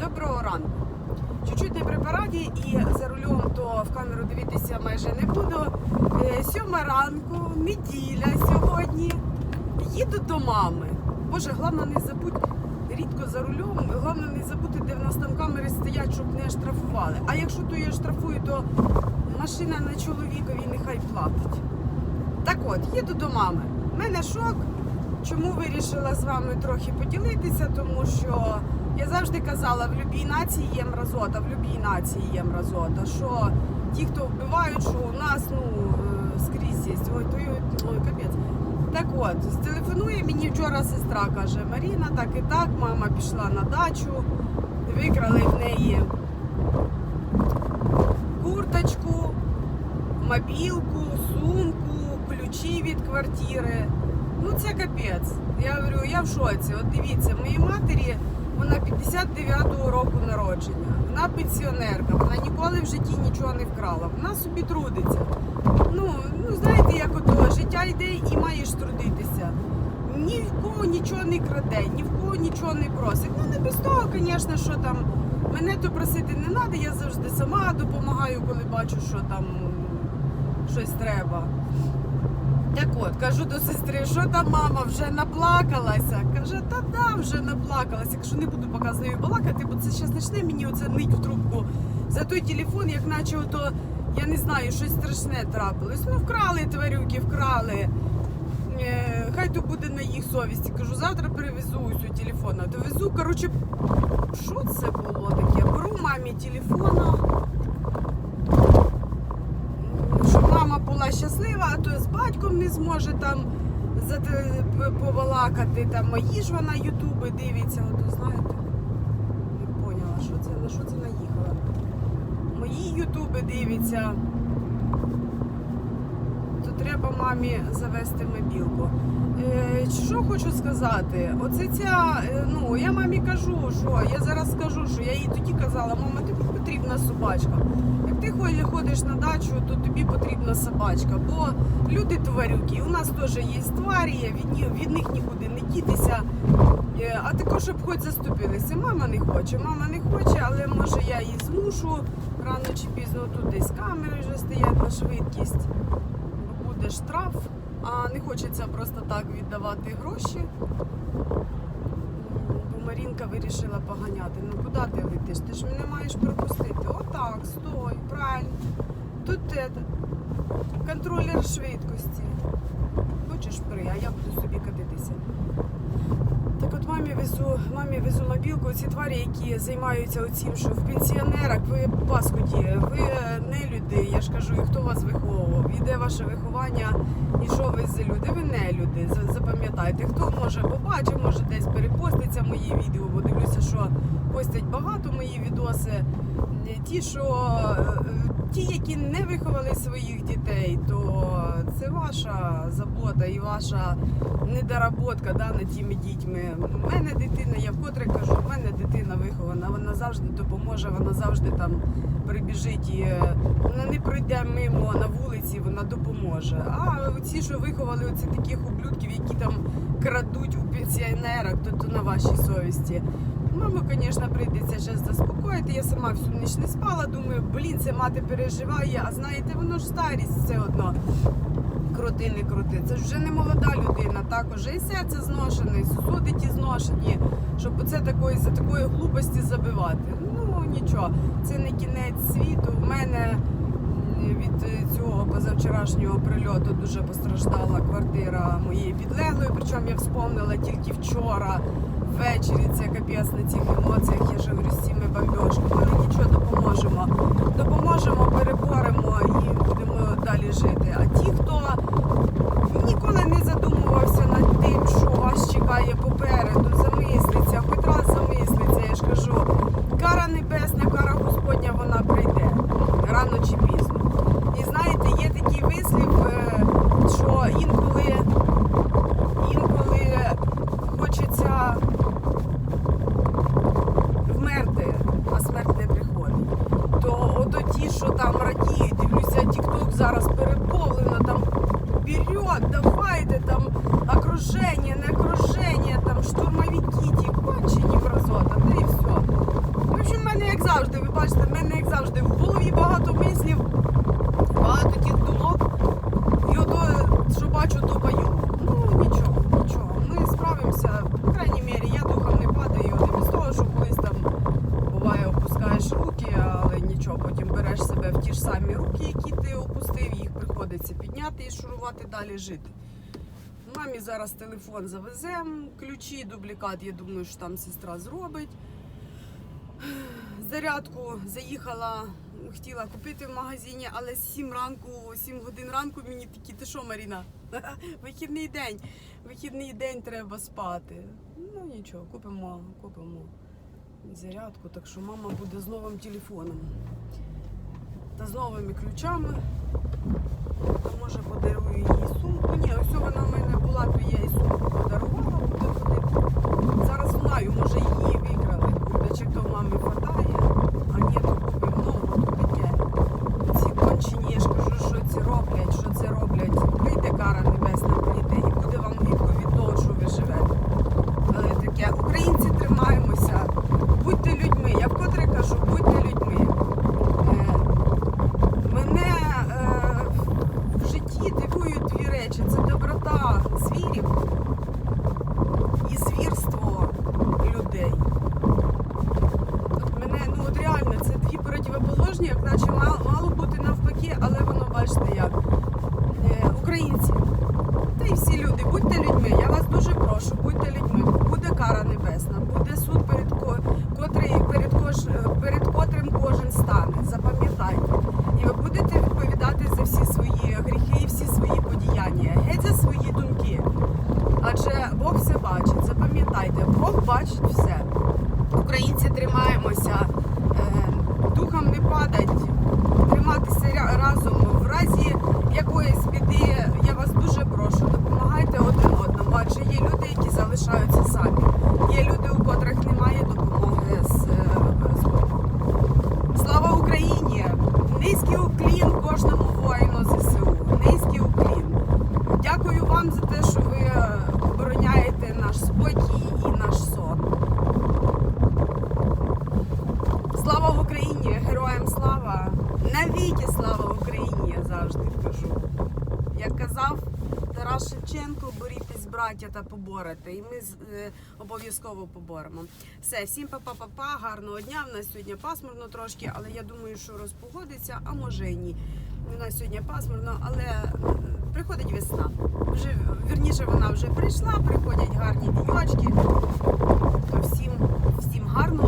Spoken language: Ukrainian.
Доброго ранку. Чуть-чуть не при параді і за рулем, то в камеру дивитися майже не буду. Е, Сьома ранку, неділя сьогодні. Їду до мами. Боже, головне не забудь рідко за рулем, головне не забути, де в нас там камери стоять, щоб не штрафували. А якщо то я штрафую, то машина на чоловікові нехай платить. Так от, їду до мами. У мене шок. Чому вирішила з вами трохи поділитися? Тому що я завжди казала, в любій нації є мразота, в любій нації є мразота. Що ті, хто вбивають, що у нас ну е, скрізь є. Ой, то ой, капець. Так от, телефонує мені вчора сестра, каже, Маріна, так і так, мама пішла на дачу, викрали в неї курточку, мобілку, сумку, ключі від квартири. Ну це капець. Я говорю, я в шоці. От дивіться, моїй матері вона 59-го року народження. Вона пенсіонерка, вона ніколи в житті нічого не вкрала. Вона собі трудиться. Ну, ну знаєте, як ото життя йде і маєш трудитися. Ні в кого нічого не краде, ні в кого нічого не просить. Ну не без того, звісно, що там мене то просити не треба, я завжди сама допомагаю, коли бачу, що там щось треба. Так от, кажу до сестри, що там мама вже наплакалася. Каже, та да, вже наплакалася. Якщо не буду поки балакати, бо це ще почне мені оце нить в трубку за той телефон, як наче ото, я не знаю, щось страшне трапилось. Ну, вкрали тварюки, вкрали. Е, хай то буде на їх совісті. Кажу, завтра перевезу усю телефона. Довезу, коротше, що це було таке? Беру мамі телефона. Щоб мама була то з батьком не зможе там побалакати. Там мої ж вона ютуби дивиться. Ото знаєте, не поняла, що це на що це наїхала. Мої ютуби дивиться. То треба мамі завести мобілку. Е, що хочу сказати? Оце ця, е, ну я мамі кажу, що я зараз скажу, що я їй тоді казала, мама, тобі потрібна собачка. Як ти хо- ходиш на дачу, то тобі потрібна собачка. Бо люди тварюки, у нас теж є тварі, від, від них нікуди не дітися. Е, А також щоб хоч заступилися. Мама не хоче, мама не хоче, але може я її змушу рано чи пізно тут десь камери вже стоять на швидкість. Буде штраф, а не хочеться просто так віддавати гроші. Марінка вирішила поганяти. Ну куди ти летиш? Ти ж мене маєш пропустити. Отак, стой, правильно. Тут это, контролер швидкості. Хочеш при, а я буду собі катитися. Так от мамі везу, мамі везу мобілку, ці тварі, які займаються оцім, що в пенсіонерах ви паскуді, ви не люди, я ж кажу, і хто вас виховував, і де ваше виховання, і що ви за люди, ви не люди. Запам'ятайте, хто може побачив, може десь перепоститься мої відео, бо дивлюся, що постять багато мої відоси. Ті, що е, ті, які не виховали своїх дітей, це ваша забота і ваша недоработка да, над тими дітьми. У мене дитина, я вкотре кажу, в мене дитина вихована, вона завжди допоможе, вона завжди там прибіжить і е, вона не пройде мимо на вулиці, вона допоможе. А ці, що виховали оці таких ублюдків, які там крадуть у пенсіонерах, то, то на вашій совісті. Маму, звісно, прийдеться зараз заспокоїти. Я сама всю ніч не спала. Думаю, блін, це мати переживає. А знаєте, воно ж старість все одно. Крути, не крути. Це ж вже не молода людина, так уже і серце зношене, і сусуди ті зношені, щоб оце такої за такої глупості забивати. Ну нічого, це не кінець світу. В мене від е, цього позавчорашнього прильоту дуже постраждала квартира моєї підлеглої. Причому я вспомнила тільки вчора. Ввечері це капець на цих емоціях. Я ж говорю з цими. Але нічого допоможемо. Допоможемо, переборемо і будемо далі жити. А ті, хто ніколи не задумувався над тим, що вас чекає попереду, замислиться, хоч раз замислиться, я ж кажу, кара небесна, кара Господня, вона прийде рано чи пізно. І знаєте, є такий вислів, е, що інколи, інколи хочеться вмерти, а смерть не приходить. То ото ті, що там радіють, дивлюся, тікток зараз переповнено, там вперед, давайте, там окруження, не окруження, там штурмовики, ті кончені мразота, та і все. приходиться підняти і шурувати далі жити. Мамі зараз телефон завеземо, ключі, дублікат, я думаю, що там сестра зробить. Зарядку заїхала, хотіла купити в магазині, але 7 ранку, 7 годин ранку мені такі, ти що, Маріна? Вихідний день. Вихідний день треба спати. Ну нічого, купимо, купимо зарядку, так що мама буде з новим телефоном та з новими ключами. Може подарую їй сумку. Ні, ось вона в мене була, то я їй сумку подарувала, буде ходити. Зараз знаю, може її викрали. Буде, чи то в мамі хватає, а ні, то купимо нову, то таке. Ці кончені, я ж кажу, що ці роблять, що це роблять. Прийде кара небесна, прийде і буде вам гідко від того, що ви живете. Але таке, українці тримаємося, будьте людьми. Я вкотре кажу, будьте людьми. Е, Мене е, в житті дивують дві речі: це доброта звірів і звірство людей. От мене, ну от реально, це дві противоположні, як наче мало, мало бути навпаки, але воно бачите як. Е, українці. Та й всі люди, будьте людьми. Я вас дуже прошу, будьте людьми. Буде кара небесна, буде суд перед ко- котрий перед кош перед котрим кожен стане. Запам'ятайте. І ви будете відповідати за всі свої гріхи і всі свої подіяння. Геть за свої думки. Адже Бог все бачить. Запам'ятайте, Бог бачить все. Українці тримаємося, е, духом не падать, триматися разом в разі якоїсь біди. Я вас дуже прошу, допомагайте один одному. Адже є люди, які залишаються самі. Є люди, у котрих немає допомоги з, е, з Богом. Слава Україні! Низький уклін кожному воїну ЗСУ. Низький уклін. Дякую вам за те, що ви е, обороняєте наш спокій і наш сон. Слава в Україні! Героям слава! Навіки слава Україні! Я завжди кажу. Як казав Тарас Шевченко, борітесь, браття, та поборете. І ми е, обов'язково поборемо. Все, всім па-па-па-па, гарного дня. В нас сьогодні пасмурно трошки, але я думаю, що розпогодиться, а може і ні. У нас сьогодні пасмурно, але приходить весна. Вже вірніше вона вже прийшла, приходять гарні дівочки. То всім, всім гарного